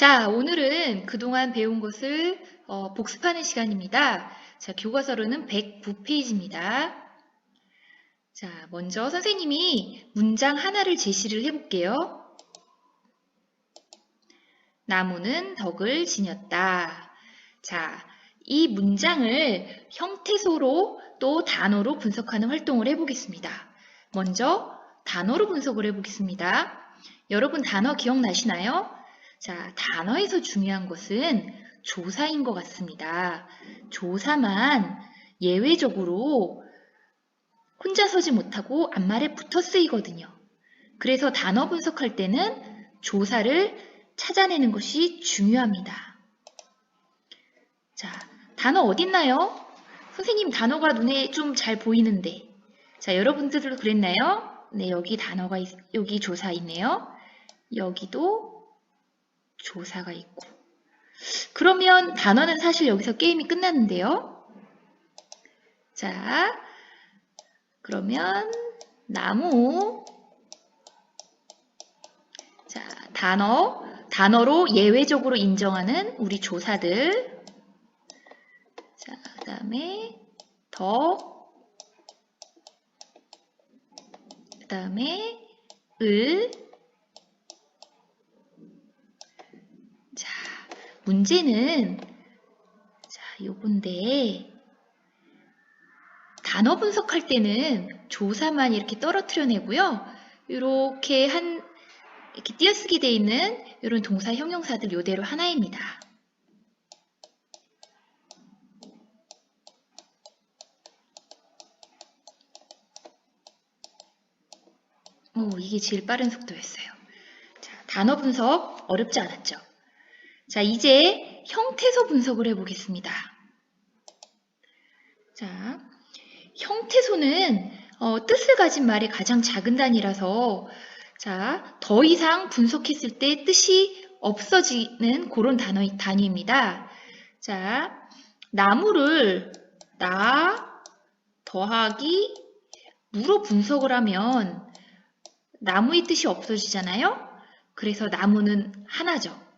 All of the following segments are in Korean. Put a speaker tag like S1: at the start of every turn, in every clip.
S1: 자, 오늘은 그동안 배운 것을 어, 복습하는 시간입니다. 자, 교과서로는 109페이지입니다. 자, 먼저 선생님이 문장 하나를 제시를 해볼게요. 나무는 덕을 지녔다. 자, 이 문장을 형태소로 또 단어로 분석하는 활동을 해보겠습니다. 먼저 단어로 분석을 해보겠습니다. 여러분 단어 기억나시나요? 자, 단어에서 중요한 것은 조사인 것 같습니다. 조사만 예외적으로 혼자 서지 못하고 앞말에 붙어 쓰이거든요. 그래서 단어 분석할 때는 조사를 찾아내는 것이 중요합니다. 자, 단어 어딨나요? 선생님 단어가 눈에 좀 잘 보이는데. 자, 여러분들도 그랬나요? 네, 여기 단어가, 있, 여기 조사 있네요. 여기도 조사가 있고. 그러면 단어는 사실 여기서 게임이 끝났는데요. 자, 그러면 나무. 자, 단어. 단어로 예외적으로 인정하는 우리 조사들. 자, 그 다음에 더. 그 다음에 을. 자, 문제는 자, 요건데 단어 분석할 때는 조사만 이렇게 떨어뜨려 내고요. 이렇게 한 이렇게 띄어쓰기 돼 있는 이런 동사 형용사들 요대로 하나입니다. 오, 이게 제일 빠른 속도였어요. 자, 단어 분석 어렵지 않았죠? 자, 이제 형태소 분석을 해보겠습니다. 자, 형태소는 어, 뜻을 가진 말의 가장 작은 단위라서 자, 더 이상 분석했을 때 뜻이 없어지는 그런 단어, 단위입니다. 자, 나무를 나 더하기 무로 분석을 하면 나무의 뜻이 없어지잖아요? 그래서 나무는 하나죠.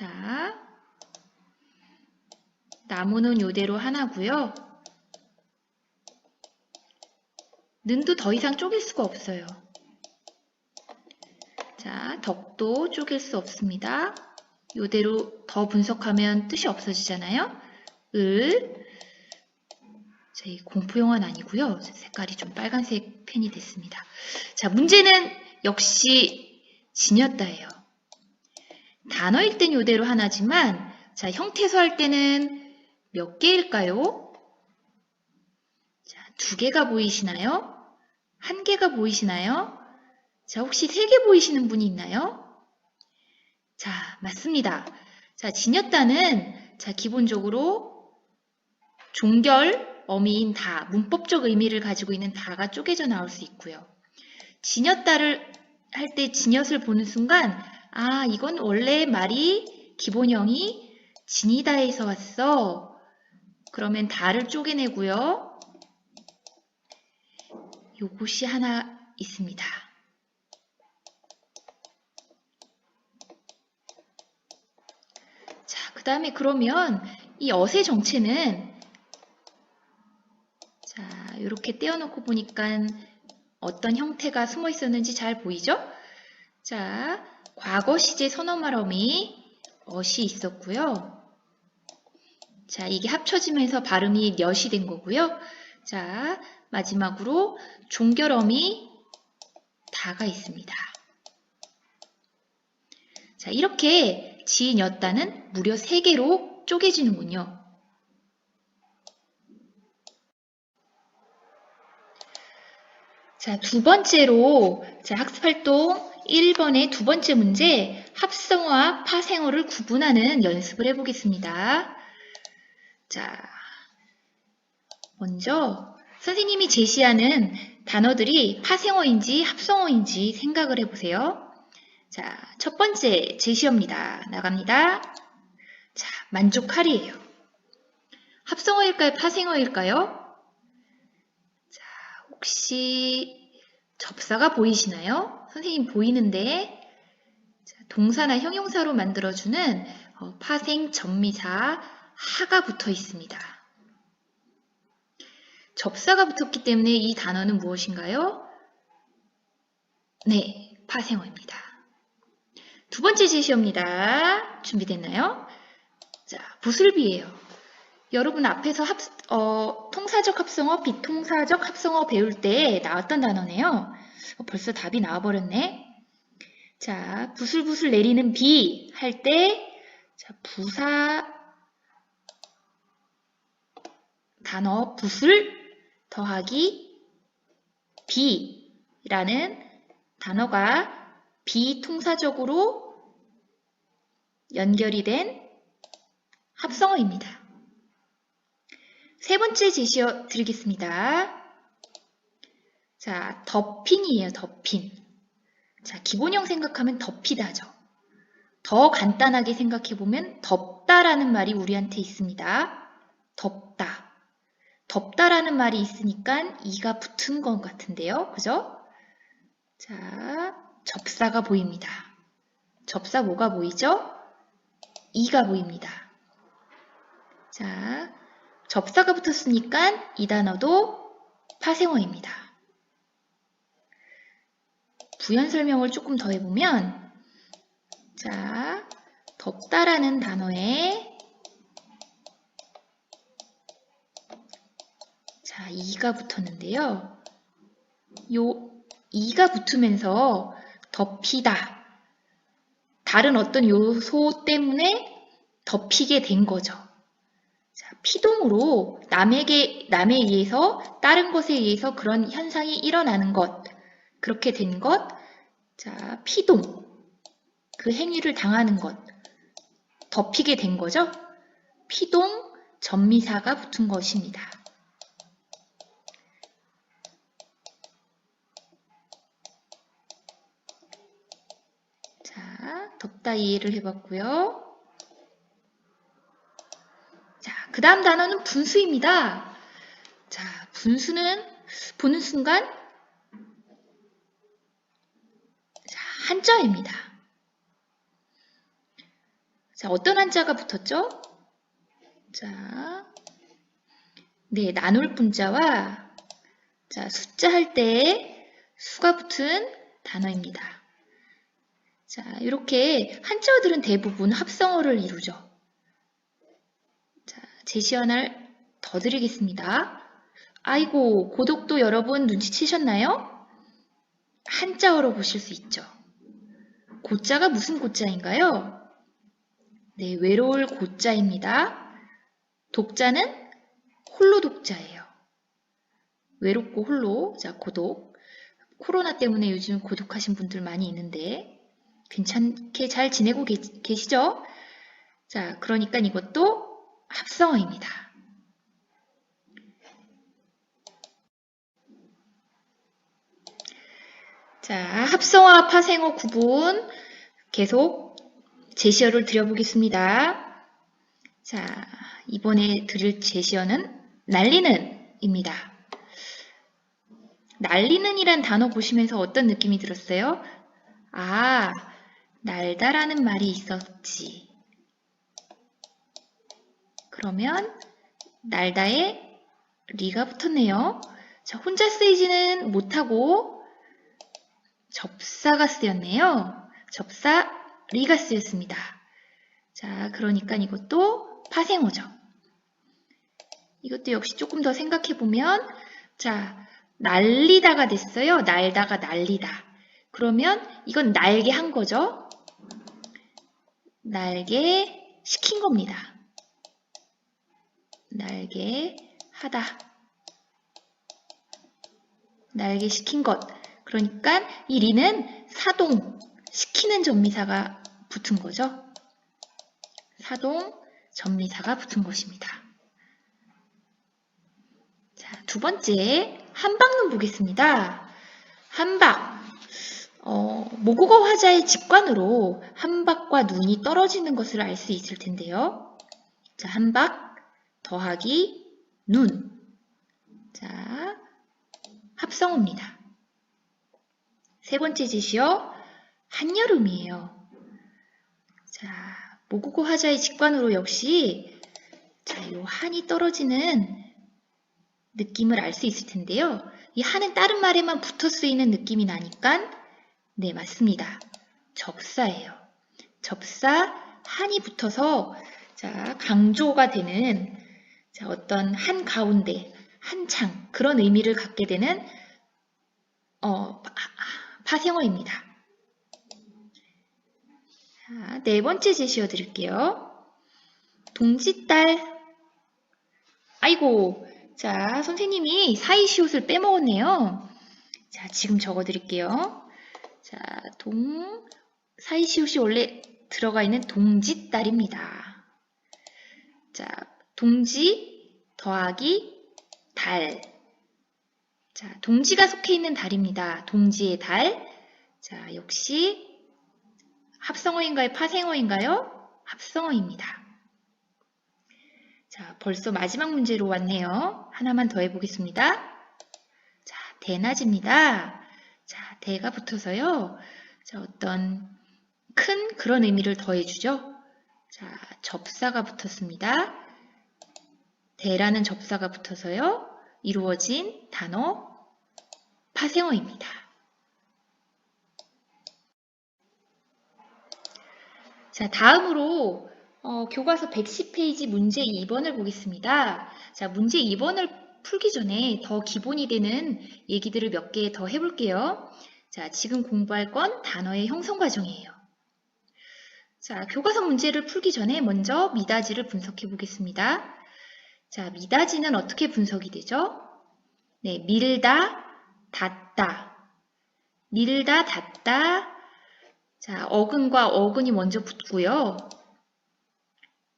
S1: 자, 나무는 요대로 하나고요. 는도 더 이상 쪼갤 수가 없어요. 자, 덕도 쪼갤 수 없습니다. 요대로 더 분석하면 뜻이 없어지잖아요. 을, 자, 이 공포영화는 아니고요. 색깔이 좀 빨간색 펜이 됐습니다. 자, 문제는 역시 지녔다예요. 단어일 땐 요대로 하나지만 자, 형태소 할 때는 몇 개일까요? 자, 두 개가 보이시나요? 한 개가 보이시나요? 자, 혹시 세 개 보이시는 분이 있나요? 자, 맞습니다. 자, 지녔다는 자, 기본적으로 종결 어미인 다, 문법적 의미를 가지고 있는 다가 쪼개져 나올 수 있고요. 지녔다를 할 때 지녔을 보는 순간 아, 이건 원래 말이 기본형이 지니다에서 왔어. 그러면 다를 쪼개내고요. 요것이 하나 있습니다. 자, 그 다음에 그러면 이 어세 정체는 자, 이렇게 떼어놓고 보니까 어떤 형태가 숨어 있었는지 잘 보이죠? 자, 과거 시제 선어말 어미 어시 있었고요. 자, 이게 합쳐지면서 발음이 엿이 된 거고요. 자, 마지막으로 종결어미 다가 있습니다. 자, 이렇게 지인였다는 무려 3개로 쪼개지는군요. 자, 두 번째로 자, 학습활동 1번의 두 번째 문제 합성어와 파생어를 구분하는 연습을 해보겠습니다. 자, 먼저 선생님이 제시하는 단어들이 파생어인지 합성어인지 생각을 해보세요. 자, 첫 번째 제시어입니다. 나갑니다. 자, 만족하리예요. 합성어일까요? 파생어일까요? 자, 혹시 접사가 보이시나요? 선생님 보이는데 자, 동사나 형용사로 만들어주는 어, 파생 전미사 하가 붙어 있습니다. 접사가 붙었기 때문에 이 단어는 무엇인가요? 네, 파생어입니다. 두 번째 제시어입니다. 준비됐나요? 자, 부술비예요. 여러분 앞에서 합, 어, 통사적 합성어, 비통사적 합성어 배울 때 나왔던 단어네요. 어, 벌써 답이 나와버렸네. 자, 부슬부슬 내리는 비 할 때, 자, 부사 단어 부슬 더하기 비라는 단어가 비통사적으로 연결이 된 합성어입니다. 세 번째 제시어 드리겠습니다. 자, 덮핀이에요, 덮핀. 자, 기본형 생각하면 덮이다죠. 더 간단하게 생각해보면 덥다라는 말이 우리한테 있습니다. 덥다. 덥다라는 말이 있으니까 이가 붙은 것 같은데요. 그죠? 자, 접사가 보입니다. 접사 뭐가 보이죠? 이가 보입니다. 자, 접사가 붙었으니까 이 단어도 파생어입니다. 부연 설명을 조금 더 해보면 자, 덥다라는 단어에 자, 이가 붙었는데요. 요 이가 붙으면서 덮이다. 다른 어떤 요소 때문에 덮이게 된 거죠. 자, 피동으로 남에게, 남에 의해서, 다른 것에 의해서 그런 현상이 일어나는 것. 그렇게 된 것. 자, 피동. 그 행위를 당하는 것. 덮이게 된 거죠. 피동, 전미사가 붙은 것입니다. 자, 덥다 이해를 해봤고요. 자, 그 다음 단어는 분수입니다. 자, 분수는 보는 순간 자, 한자입니다. 자, 어떤 한자가 붙었죠? 자, 네, 나눌 분자와 자, 숫자 할 때 수가 붙은 단어입니다. 자, 이렇게 한자어들은 대부분 합성어를 이루죠. 자, 제시 하나를 더 드리겠습니다. 아이고, 고독도 여러분 눈치채셨나요? 한자어로 보실 수 있죠. 고자가 무슨 고자인가요? 네, 외로울 고자입니다. 독자는 홀로 독자예요. 외롭고 홀로, 자, 고독. 코로나 때문에 요즘 고독하신 분들 많이 있는데, 괜찮게 잘 지내고 계시죠? 자, 그러니까 이것도 합성어입니다. 자, 합성어와 파생어 구분 계속 제시어를 드려보겠습니다. 자, 이번에 드릴 제시어는 날리는 입니다. 날리는 이란 단어 보시면서 어떤 느낌이 들었어요? 아, 날다라는 말이 있었지. 그러면 날다에 리가 붙었네요. 자, 혼자 쓰이지는 못하고 접사가 쓰였네요. 접사 리가 쓰였습니다. 자, 그러니까 이것도 파생어죠. 이것도 역시 조금 더 생각해 보면 자, 날리다가 됐어요. 날다가 날리다. 그러면 이건 날개 한 거죠. 날개 시킨 겁니다. 날개 하다. 날개 시킨 것. 그러니까 이 리는 사동, 시키는 전미사가 붙은 거죠. 사동, 전미사가 붙은 것입니다. 자, 두 번째, 한박눈 보겠습니다. 한박. 어, 모국어 화자의 직관으로 한박과 눈이 떨어지는 것을 알 수 있을 텐데요. 자, 한박 더하기 눈. 자, 합성어입니다. 세 번째 제시어 한여름이에요. 자, 모국어 화자의 직관으로 역시 자, 요 한이 떨어지는 느낌을 알 수 있을 텐데요. 이 한은 다른 말에만 붙어 쓰이는 느낌이 나니까 네, 맞습니다. 접사예요. 접사 한이 붙어서 자, 강조가 되는 자, 어떤 한 가운데, 한창 그런 의미를 갖게 되는 어, 파- 파생어입니다. 자, 네 번째 제시어 드릴게요. 동지딸. 아이고, 자, 선생님이 사이시옷을 빼먹었네요. 자, 지금 적어 드릴게요. 자, 동, 사이시옷이 원래 들어가 있는 동지딸입니다. 자, 동지 더하기 달. 자, 동지가 속해 있는 달입니다. 동지의 달. 자, 역시 합성어인가요? 파생어인가요? 합성어입니다. 자, 벌써 마지막 문제로 왔네요. 하나만 더 해보겠습니다. 자, 대낮입니다. 자, 대가 붙어서요. 자, 어떤 큰 그런 의미를 더해주죠. 자, 접사가 붙었습니다. 대라는 접사가 붙어서요. 이루어진 단어 파생어입니다. 자, 다음으로 어, 교과서 110페이지 문제 2번을 보겠습니다. 자, 문제 2번을 풀기 전에 더 기본이 되는 얘기들을 몇 개 더 해볼게요. 자, 지금 공부할 건 단어의 형성 과정이에요. 자, 교과서 문제를 풀기 전에 먼저 미다지를 분석해 보겠습니다. 자, 미다지는 어떻게 분석이 되죠? 네, 밀다, 닫다. 밀다, 닫다. 자, 어근과 어근이 먼저 붙고요.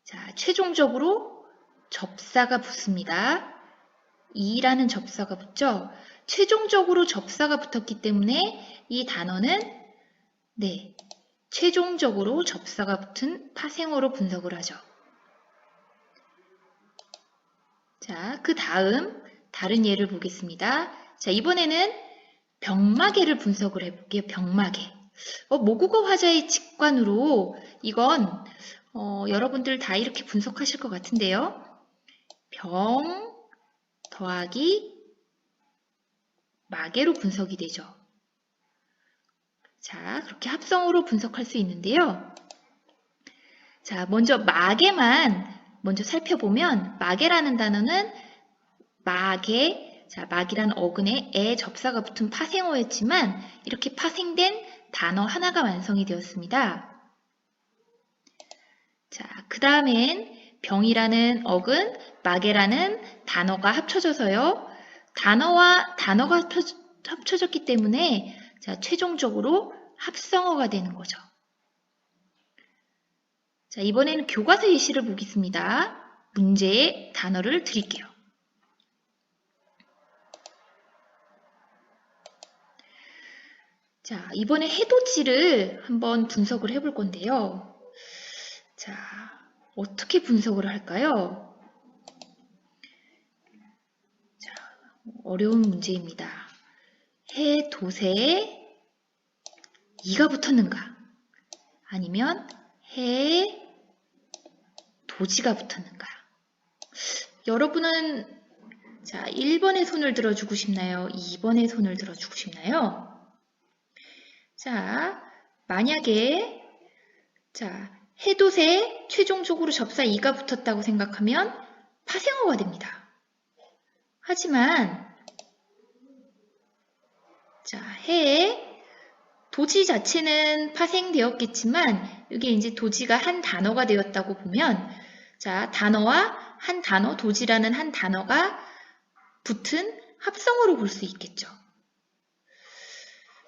S1: 자, 최종적으로 접사가 붙습니다. 이라는 접사가 붙죠. 최종적으로 접사가 붙었기 때문에 이 단어는 네, 최종적으로 접사가 붙은 파생어로 분석을 하죠. 자, 그 다음 다른 예를 보겠습니다. 자, 이번에는 병마개를 분석을 해볼게요. 병마개. 어, 모국어 화자의 직관으로 이건 어, 여러분들 다 이렇게 분석하실 것 같은데요. 병 더하기 마개로 분석이 되죠. 자, 그렇게 합성으로 분석할 수 있는데요. 자, 먼저 마개만 먼저 살펴보면 마개라는 단어는 마개, 자, 막이란 어근에 에 접사가 붙은 파생어였지만 이렇게 파생된 단어 하나가 완성이 되었습니다. 자, 그 다음엔 병이라는 어근, 마개라는 단어가 합쳐져서요. 단어와 단어가 합쳐, 합쳐 졌기 때문에 자, 최종적으로 합성어가 되는 거죠. 자, 이번에는 교과서 예시를 보겠습니다. 문제의 단어를 드릴게요. 자, 이번에 해돋이를 한번 분석을 해볼 건데요. 자, 어떻게 분석을 할까요? 자, 어려운 문제입니다. 해, 도세에 이가 붙었는가? 아니면 해, 도지가 붙었는가? 여러분은 자, 1번의 손을 들어주고 싶나요? 2번의 손을 들어주고 싶나요? 자, 만약에 자, 해돋에 최종적으로 접사 이가 붙었다고 생각하면 파생어가 됩니다. 하지만 자, 해에 도지 자체는 파생되었겠지만 이게 이제 도지가 한 단어가 되었다고 보면 자, 단어와 한 단어, 도지라는 한 단어가 붙은 합성어로 볼 수 있겠죠.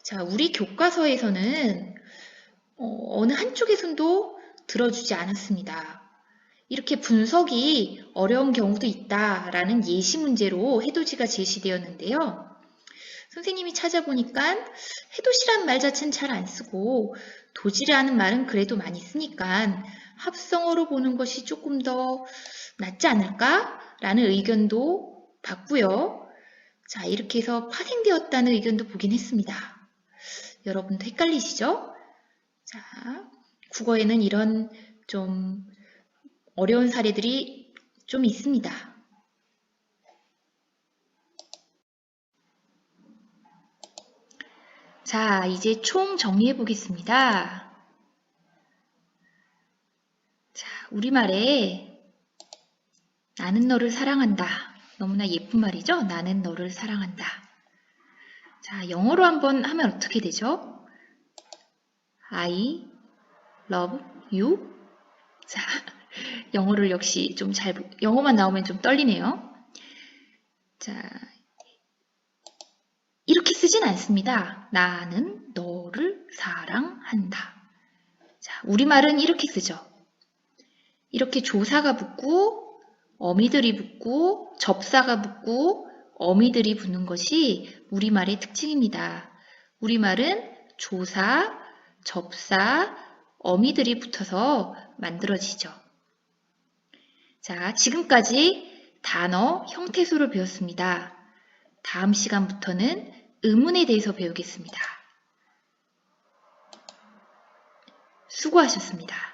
S1: 자, 우리 교과서에서는 어, 느 한쪽의 손도 들어주지 않았습니다. 이렇게 분석이 어려운 경우도 있다라는 예시 문제로 해돋이가 제시되었는데요. 선생님이 찾아보니까 해돋이란 말 자체는 잘 안 쓰고 도지라는 말은 그래도 많이 쓰니까 합성어로 보는 것이 조금 더 낫지 않을까라는 의견도 봤고요. 자, 이렇게 해서 파생되었다는 의견도 보긴 했습니다. 여러분도 헷갈리시죠? 자, 국어에는 이런 좀 어려운 사례들이 좀 있습니다. 자, 이제 총 정리해 보겠습니다. 자, 우리말에 나는 너를 사랑한다. 너무나 예쁜 말이죠? 나는 너를 사랑한다. 자, 영어로 한번 하면 어떻게 되죠? I love you. 자, 영어를 역시 좀 잘, 영어만 나오면 좀 떨리네요. 자, 이렇게 쓰진 않습니다. 나는 너를 사랑한다. 자, 우리말은 이렇게 쓰죠. 이렇게 조사가 붙고, 어미들이 붙고, 접사가 붙고, 어미들이 붙는 것이 우리말의 특징입니다. 우리말은 조사, 접사, 어미들이 붙어서 만들어지죠. 자, 지금까지 단어 형태소를 배웠습니다. 다음 시간부터는 의문에 대해서 배우겠습니다. 수고하셨습니다.